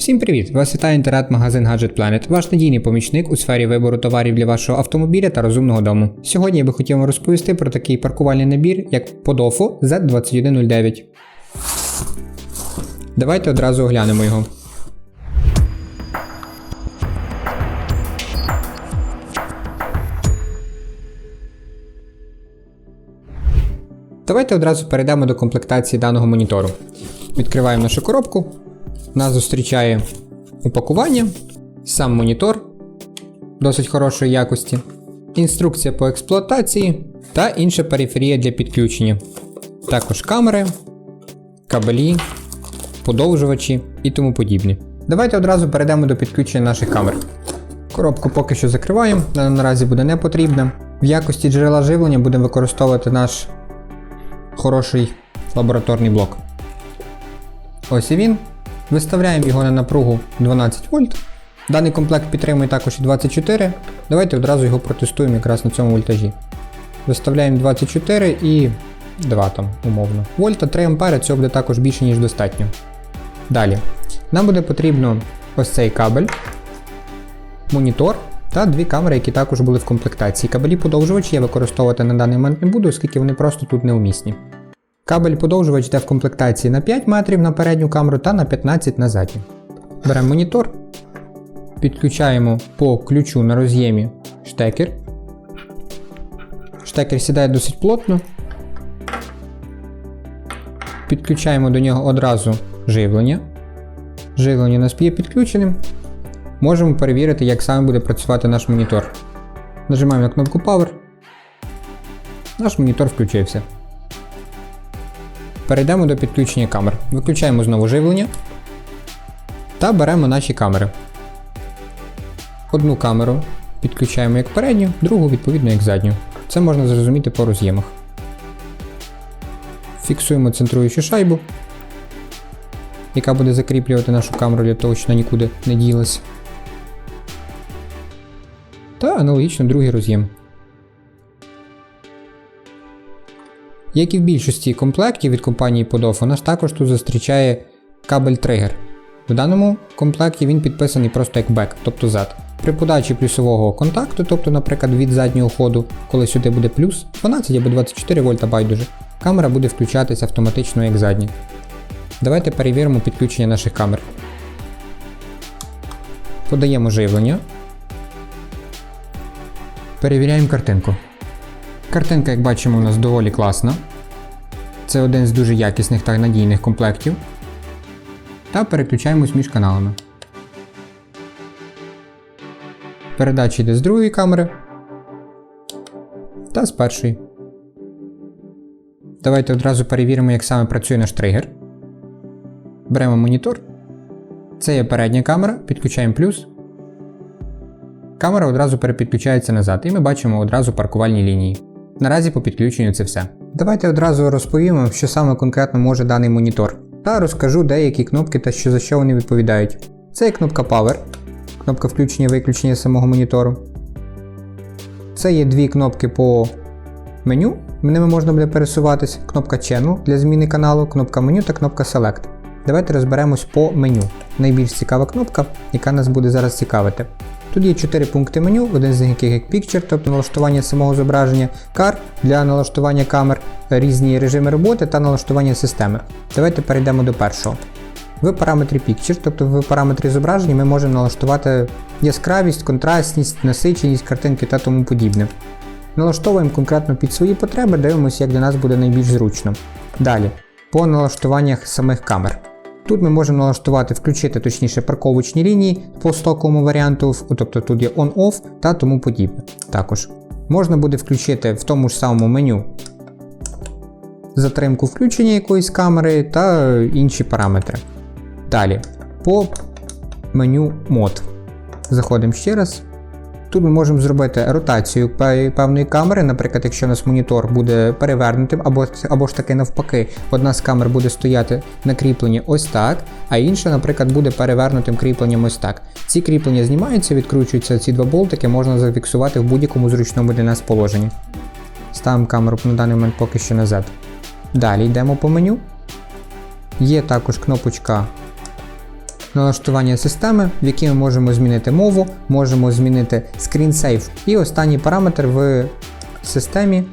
Всім привіт! Вас вітає інтернет-магазин Gadget Planet, ваш надійний помічник у сфері вибору товарів для вашого автомобіля та розумного дому. Сьогодні я би хотів вам розповісти про такий паркувальний набір, як Podofo Z2109. Давайте одразу оглянемо його. Давайте одразу перейдемо до комплектації даного монітору. Відкриваємо нашу коробку. Нас зустрічає упакування, сам монітор досить хорошої якості, інструкція по експлуатації та інша периферія для підключення. Також камери, кабелі, подовжувачі і тому подібне. Давайте одразу перейдемо до підключення наших камер. Коробку поки що закриваємо, вона наразі буде не потрібна. В якості джерела живлення будемо використовувати наш хороший лабораторний блок. Ось і він. Виставляємо його на напругу 12 вольт. Даний комплект підтримує також і 24. Давайте одразу його протестуємо якраз на цьому вольтажі. Виставляємо 24 і 2 там, умовно. Вольта 3 ампери цього буде також більше, ніж достатньо. Далі. Нам буде потрібно ось цей кабель, монітор та дві камери, які також були в комплектації. Кабелі подовжувачі я використовувати на даний момент не буду, оскільки вони просто тут неумісні. Кабель подовжувач йде в комплектації на 5 метрів на передню камеру та на 15 на задню. Беремо монітор, підключаємо по ключу на роз'ємі штекер. Штекер сідає досить плотно. Підключаємо до нього одразу живлення. Живлення у нас є підключеним. Можемо перевірити, як саме буде працювати наш монітор. Нажимаємо на кнопку Power. Наш монітор включився. Перейдемо до підключення камер. Виключаємо знову живлення та беремо наші камери. Одну камеру підключаємо як передню, другу відповідно як задню. Це можна зрозуміти по роз'ємах. Фіксуємо центруючу шайбу, яка буде закріплювати нашу камеру для того, щоб вона нікуди не ділась. Та аналогічно другий роз'єм. Як і в більшості комплектів від компанії Podofo, нас також тут зустрічає кабель тригер. В даному комплекті він підписаний просто як бек, тобто зад. При подачі плюсового контакту, тобто, наприклад, від заднього ходу, коли сюди буде плюс 12 або 24 вольта байдуже, камера буде включатися автоматично як задня. Давайте перевіримо підключення наших камер. Подаємо живлення. Перевіряємо картинку. Картинка, як бачимо, у нас доволі класна. Це один з дуже якісних та надійних комплектів. Та переключаємось між каналами. Передача йде з другої камери та з першої. Давайте одразу перевіримо, як саме працює наш тригер. Беремо монітор. Це є передня камера, підключаємо плюс. Камера одразу перепідключається назад, і ми бачимо одразу паркувальні лінії. Наразі по підключенню це все. Давайте одразу розповімо, що саме конкретно може даний монітор. Та розкажу деякі кнопки та що за що вони відповідають. Це є кнопка Power, кнопка включення і виключення самого монітору. Це є дві кнопки по меню, ними можна буде пересуватись, кнопка Channel для зміни каналу, кнопка меню та кнопка Select. Давайте розберемось по меню. Найбільш цікава кнопка, яка нас буде зараз цікавити. Тут є 4 пункти меню, один з них як Picture, тобто налаштування самого зображення, Car для налаштування камер, різні режими роботи та налаштування системи. Давайте перейдемо до першого. В параметрі Picture, тобто в параметрі зображення, ми можемо налаштувати яскравість, контрастність, насиченість картинки та тому подібне. Налаштовуємо конкретно під свої потреби, дивимося, як для нас буде найбільш зручно. Далі, по налаштуваннях самих камер. Тут ми можемо налаштувати, включити точніше парковочні лінії по стоковому варіанту, тобто тут є on-off та тому подібне. Також можна буде включити в тому ж самому меню затримку включення якоїсь камери та інші параметри. Далі, по меню мод. Заходимо ще раз. Тут ми можемо зробити ротацію певної камери, наприклад, якщо у нас монітор буде перевернутим, або або ж таки навпаки, одна з камер буде стояти на кріпленні ось так, а інша, наприклад, буде перевернутим кріпленням ось так. Ці кріплення знімаються, відкручуються ці два болтики, можна зафіксувати в будь-якому зручному для нас положенні. Ставимо камеру на даний момент поки що назад. Далі йдемо по меню. Є також кнопочка налаштування системи, в якій ми можемо змінити мову, можемо змінити screen-save. І останній параметр в системі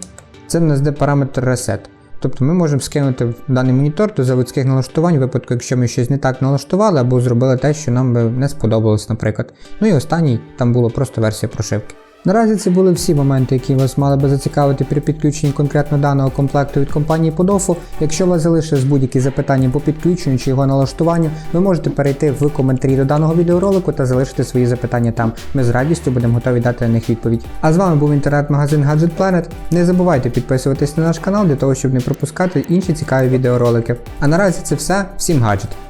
це в параметр Reset. Тобто ми можемо скинути в даний монітор до заводських налаштувань, в випадку, якщо ми щось не так налаштували або зробили те, що нам би не сподобалось, наприклад. Ну і останній там була просто версія прошивки. Наразі це були всі моменти, які вас мали би зацікавити при підключенні конкретно даного комплекту від компанії Podofo. Якщо у вас залишились будь-які запитання по підключенню чи його налаштуванню, ви можете перейти в коментарі до даного відеоролику та залишити свої запитання там. Ми з радістю будемо готові дати на них відповідь. А з вами був інтернет-магазин Gadget Planet. Не забувайте підписуватись на наш канал для того, щоб не пропускати інші цікаві відеоролики. А наразі це все. Всім гаджет!